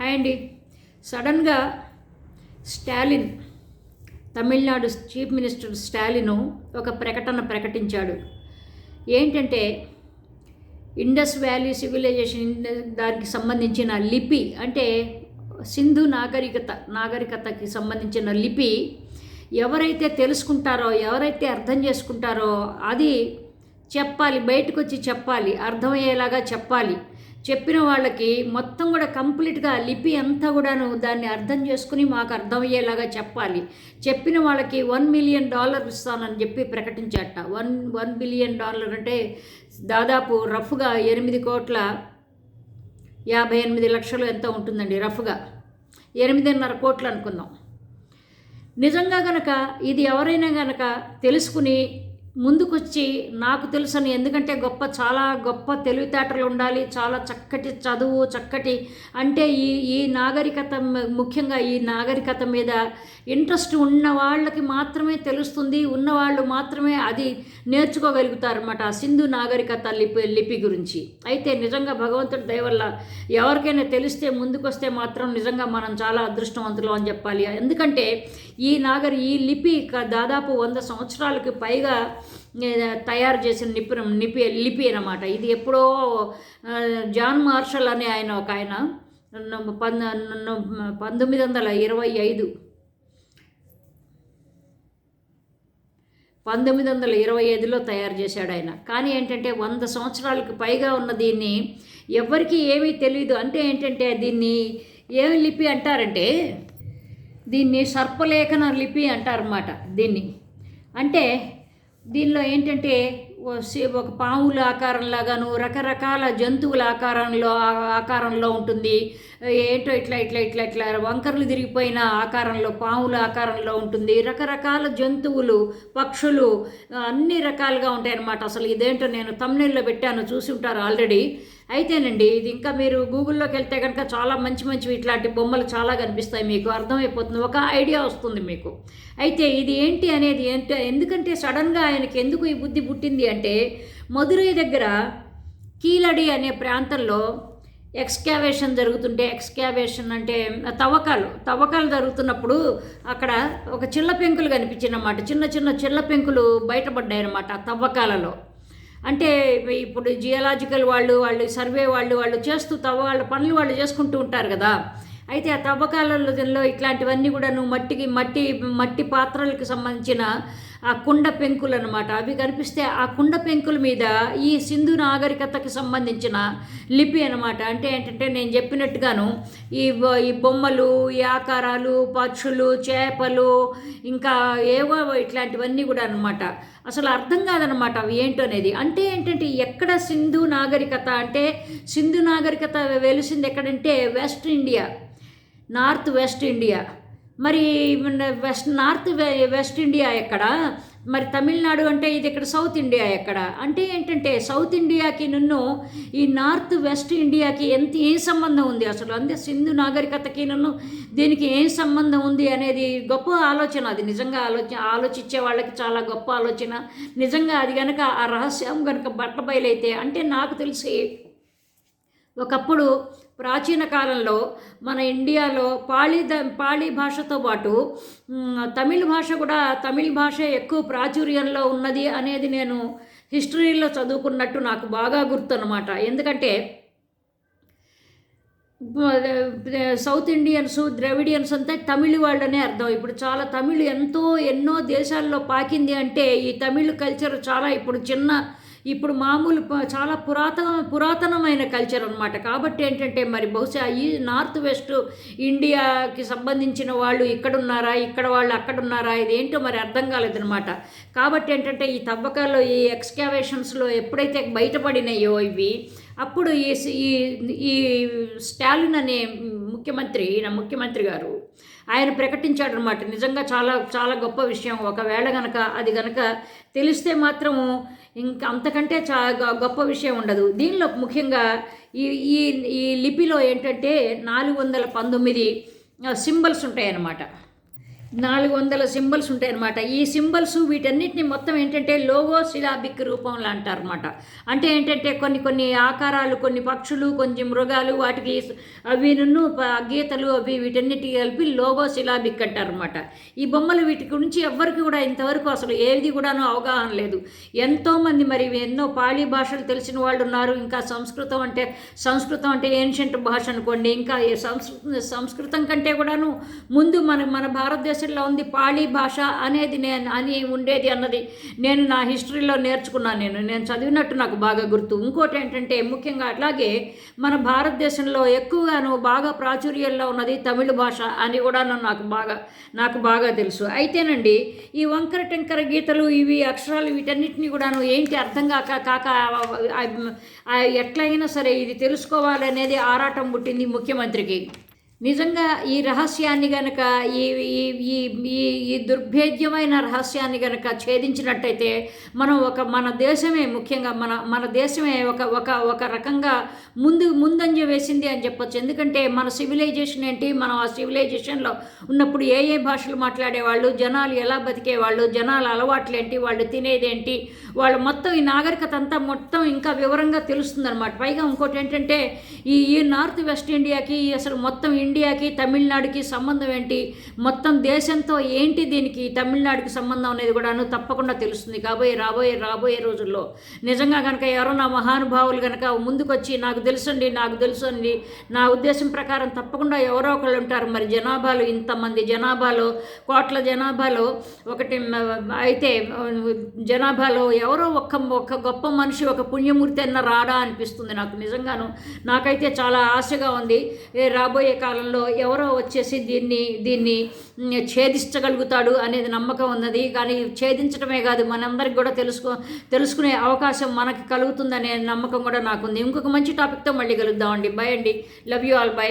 Hi అండి. సడన్గా Stalin Tamil Nadu chief minister Stalin ఒక ప్రకటన ప్రకటించాడు. ఏంటంటే ఇండస్ వ్యాలీ సివిలైజేషన్ దానికి సంబంధించిన లిపి అంటే సింధు నాగరికత నాగరికతకి సంబంధించిన లిపి ఎవరైతే తెలుసుకుంటారో ఎవరైతే అర్థం చేసుకుంటారో అది చెప్పాలి బయటకు వచ్చి చెప్పాలి అర్థమయ్యేలాగా చెప్పాలి. చెప్పిన వాళ్ళకి మొత్తం కూడా కంప్లీట్గా లిపి అంతా కూడాను దాన్ని అర్థం చేసుకుని మాకు అర్థమయ్యేలాగా చెప్పాలి. చెప్పిన వాళ్ళకి వన్ మిలియన్ డాలర్ ఇస్తానని చెప్పి ప్రకటించట. వన్ వన్ బిలియన్ డాలర్ అంటే దాదాపు రఫ్గా ఎనిమిది కోట్ల యాభై ఎనిమిది లక్షలు ఎంత ఉంటుందండి రఫ్గా? ఎనిమిదిన్నర కోట్లు అనుకుందాం. నిజంగా గనక ఇది ఎవరైనా గనక తెలుసుకుని ముందుకొచ్చి నాకు తెలుసని ఎందుకంటే గొప్ప చాలా గొప్ప తెలివితేటలు ఉండాలి చాలా చక్కటి చదువు చక్కటి అంటే ఈ ఈ నాగరికత ముఖ్యంగా ఈ నాగరికత మీద ఇంట్రెస్ట్ ఉన్న వాళ్ళకి మాత్రమే తెలుస్తుంది ఉన్నవాళ్ళు మాత్రమే అది నేర్చుకోగలుగుతారన్నమాట ఆ సింధు నాగరికత లిపి లిపి గురించి. అయితే నిజంగా భగవంతుడి దయవల్ల ఎవరికైనా తెలిస్తే ముందుకొస్తే మాత్రం నిజంగా మనం చాలా అదృష్టవంతులు అని చెప్పాలి. ఎందుకంటే ఈ నాగరి ఈ లిపి దాదాపు వంద సంవత్సరాలకి పైగా తయారు చేసిన నిపి లిపి అనమాట ఇది ఎప్పుడో జాన్ మార్షల్ అనే ఆయన ఒక ఆయన. పంద పంతొమ్మిది వందల ఇరవై ఐదు. పంతొమ్మిది వందల ఇరవై ఐదులో తయారు చేశాడు ఆయన. కానీ ఏంటంటే వంద సంవత్సరాలకు పైగా ఉన్న దీన్ని ఎవరికి ఏమీ తెలియదు అంటే ఏంటంటే దీన్ని ఏమి లిపి అంటారంటే దీన్ని సర్పలేఖన లిపి అంటారన్నమాట దీన్ని. అంటే దీనిలో ఏంటంటే ఒక పాముల ఆకారంలాగాను రకరకాల జంతువుల ఆకారంలో ఆకారంలో ఉంటుంది. ఏంటో ఇట్లా ఇట్లా ఇట్లా ఇట్లా వంకర్లు తిరిగిపోయిన ఆకారంలో పావుల ఆకారంలో ఉంటుంది. రకరకాల జంతువులు పక్షులు అన్ని రకాలుగా ఉంటాయన్నమాట. అసలు ఇదేంటో నేను తమ్నెల్లో పెట్టాను చూసి ఉంటారు ఆల్రెడీ. అయితేనండి ఇది ఇంకా మీరు గూగుల్లోకి వెళ్తే కనుక చాలా మంచి మంచి ఇట్లాంటి బొమ్మలు చాలా కనిపిస్తాయి మీకు అర్థమైపోతుంది ఒక ఐడియా వస్తుంది మీకు. అయితే ఇది ఏంటి అనేది ఏంటి ఎందుకంటే సడన్గా ఆయనకి ఎందుకు ఈ బుద్ధి పుట్టింది అంటే మదురై దగ్గర కీలడి అనే ప్రాంతంలో ఎక్స్కావేషన్ జరుగుతుంటే ఎక్స్కావేషన్ అంటే తవ్వకాలు తవ్వకాలు జరుగుతున్నప్పుడు అక్కడ ఒక చిల్ల పెంకులు కనిపించినమాట చిన్న చిన్న చిల్ల పెంకులు బయటపడ్డాయన్నమాట ఆ తవ్వకాలలో. అంటే ఇప్పుడు జియలాజికల్ వాళ్ళు వాళ్ళు సర్వే వాళ్ళు వాళ్ళు చేస్తూ తవ్వ వాళ్ళ పనులు వాళ్ళు చేసుకుంటూ ఉంటారు కదా. అయితే ఆ తవ్వకాలలో ఇట్లాంటివన్నీ కూడా నువ్వు మట్టికి మట్టి మట్టి పాత్రలకు సంబంధించిన ఆ కుండ పెంకులు అనమాట అవి కనిపిస్తే ఆ కుండ పెంకుల మీద ఈ సింధు నాగరికతకి సంబంధించిన లిపి అనమాట. అంటే ఏంటంటే నేను చెప్పినట్టుగాను ఈ బొ- ఈ బొమ్మలు ఈ ఆకారాలు పక్షులు చేపలు ఇంకా ఏవో ఇట్లాంటివన్నీ కూడా అనమాట. అసలు అర్థం కాదనమాట అవి ఏంటో అనేది. అంటే ఏంటంటే ఎక్కడ సింధు నాగరికత అంటే సింధు నాగరికత వెలిసింది ఎక్కడంటే west India north west India. మరి వెస్ట్ నార్త్ వె- వెస్ట్ ఇండియా ఎక్కడ? మరి తమిళనాడు అంటే ఇది ఇక్కడ సౌత్ ఇండియా ఎక్కడ? అంటే ఏంటంటే సౌత్ ఇండియాకి నన్ను ఈ నార్త్ వెస్ట్ ఇండియాకి ఎంత ఏం సంబంధం ఉంది అసలు? అంతే సింధు నాగరికతకి నన్ను దీనికి ఏం సంబంధం ఉంది అనేది గొప్ప ఆలోచన. అది నిజంగా ఆలోచన ఆలోచించే వాళ్ళకి చాలా గొప్ప ఆలోచన. నిజంగా అది కనుక ఆ రహస్యం కనుక బట్టబయలైతే అంటే నాకు తెలిసి ఒకప్పుడు ప్రాచీన కాలంలో మన ఇండియాలో పాళీ ద పాళీ భాషతో పాటు తమిళ భాష కూడా తమిళ భాష ఎక్కువ ప్రాచుర్యంలో ఉన్నది అనేది నేను హిస్టరీలో చదువుకున్నట్టు నాకు బాగా గుర్తు అనమాట ఎందుకంటే సౌత్ ఇండియన్స్ ద్రవిడియన్స్ అంతా తమిళ వాళ్ళనే అర్థం. ఇప్పుడు చాలా తమిళ్ ఎంతో ఎన్నో దేశాల్లో పాకింది అంటే ఈ తమిళ్ కల్చర్ చాలా ఇప్పుడు చిన్న ఇప్పుడు మామూలు చాలా పురాతన పురాతనమైన కల్చర్ అనమాట కాబట్టి ఏంటంటే మరి బహుశా ఈ నార్త్ వెస్ట్ ఇండియాకి సంబంధించిన వాళ్ళు ఇక్కడున్నారా ఇక్కడ వాళ్ళు అక్కడున్నారా ఇదేంటో మరి అర్థం కాలేదనమాట కాబట్టి ఏంటంటే ఈ తవ్వకాల్లో ఈ ఎక్స్కావేషన్స్లో ఎప్పుడైతే బయటపడినాయో ఇవి అప్పుడు ఈ సి- ఈ ఈ స్టాలిన్ అనే ముఖ్యమంత్రి ఈయన ముఖ్యమంత్రి గారు ఆయన ప్రకటించాడు అనమాట నిజంగా చాలా చాలా గొప్ప విషయం. ఒకవేళ గనక అది గనక తెలిస్తే మాత్రము ఇంకా అంతకంటే చా గొప్ప విషయం ఉండదు. దీనిలో ముఖ్యంగా ఈ ఈ ఈ లిపిలో ఏంటంటే నాలుగు వందల పంతొమ్మిది సింబల్స్ ఉంటాయన్నమాట. నాలుగు వందల సింబల్స్ ఉంటాయి అనమాట ఈ సింబల్స్ వీటన్నిటిని మొత్తం ఏంటంటే లోగో శిలాబిక్ రూపంలో అంటారన్నమాట. అంటే ఏంటంటే కొన్ని కొన్ని ఆకారాలు కొన్ని పక్షులు కొన్ని మృగాలు వాటికి అవి నన్ను గీతలు అవి వీటన్నిటి కలిపి లోగో శిలాబిక్ అంటారన్నమాట. ఈ బొమ్మలు వీటి గురించి ఎవ్వరికి కూడా ఇంతవరకు అసలు ఏది కూడాను అవగాహన లేదు. ఎంతోమంది మరి ఎన్నో పాళీ భాషలు తెలిసిన వాళ్ళు ఉన్నారు. ఇంకా సంస్కృతం అంటే సంస్కృతం అంటే ఏన్షియంట్ భాష అనుకోండి. ఇంకా సంస్కృతం కంటే కూడాను ముందు మన మన భారతదేశం భారతదేశంలో ఉంది. పాళీ భాష అనేది నేను అని ఉండేది అన్నది. నేను నా హిస్టరీలో నేర్చుకున్నాను నేను. నేను చదివినట్టు నాకు బాగా గుర్తు. ఇంకోటి ఏంటంటే ముఖ్యంగా అట్లాగే మన భారతదేశంలో ఎక్కువగాను బాగా ప్రాచుర్యంలో ఉన్నది తమిళ భాష అని కూడా నాకు బాగా నాకు బాగా తెలుసు. అయితేనండి ఈ వంకర టెంకర గీతలు ఇవి అక్షరాలు వీటన్నిటిని కూడాను ఏంటి అర్థం కాక కాక ఎట్లయినా సరే ఇది తెలుసుకోవాలనేది ఆరాటం పుట్టింది ముఖ్యమంత్రికి. నిజంగా ఈ రహస్యాన్ని గనక ఈ ఈ ఈ ఈ ఈ దుర్భేద్యమైన రహస్యాన్ని గనక ఛేదించినట్టయితే మనం ఒక మన దేశమే ముఖ్యంగా మన మన దేశమే ఒక ఒక ఒక రకంగా ముందు ముందంజ వేసింది అని చెప్పొచ్చు. ఎందుకంటే మన సివిలైజేషన్ ఏంటి? మనం ఆ సివిలైజేషన్లో ఉన్నప్పుడు ఏ ఏ భాషలు మాట్లాడేవాళ్ళు? జనాలు ఎలా బతికేవాళ్ళు? జనాల అలవాట్లు ఏంటి? వాళ్ళు తినేదేంటి వాళ్ళు మొత్తం ఈ నాగరికత అంతా మొత్తం ఇంకా వివరంగా తెలుస్తుందన్నమాట. పైగా ఇంకోటి ఏంటంటే ఈ ఈ నార్త్ వెస్ట్ ఇండియాకి అసలు మొత్తం ఇండియాకి తమిళనాడుకి సంబంధం ఏంటి? మొత్తం దేశంతో ఏంటి దీనికి తమిళనాడుకి సంబంధం అనేది కూడాను తప్పకుండా తెలుస్తుంది. కాబోయే రాబోయే రాబోయే రోజుల్లో నిజంగా కనుక ఎవరన్నా మహానుభావులు కనుక ముందుకొచ్చి నాకు తెలుసండి నాకు తెలుసు అండి నా ఉద్దేశం ప్రకారం తప్పకుండా ఎవరో ఒకళ్ళు ఉంటారు. మరి జనాభాలో ఇంతమంది జనాభాలో కోట్ల జనాభాలో ఒకటి అయితే జనాభాలో ఎవరో ఒక్క ఒక్క గొప్ప మనిషి ఒక పుణ్యమూర్తి అన్న రాడా అనిపిస్తుంది నాకు. నిజంగాను నాకైతే చాలా ఆశగా ఉంది. రాబోయే కాలం కాలంలో ఎవరో వచ్చేసి దీన్ని దీన్ని ఛేదించగలుగుతాడు అనేది నమ్మకం ఉన్నది. కానీ ఛేదించడమే కాదు మనందరికి కూడా తెలుసుకో తెలుసుకునే అవకాశం మనకి కలుగుతుందనే నమ్మకం కూడా నాకుంది. ఇంకొక మంచి టాపిక్తో మళ్ళీ కలుద్దామండి. బై అండి. Love you all by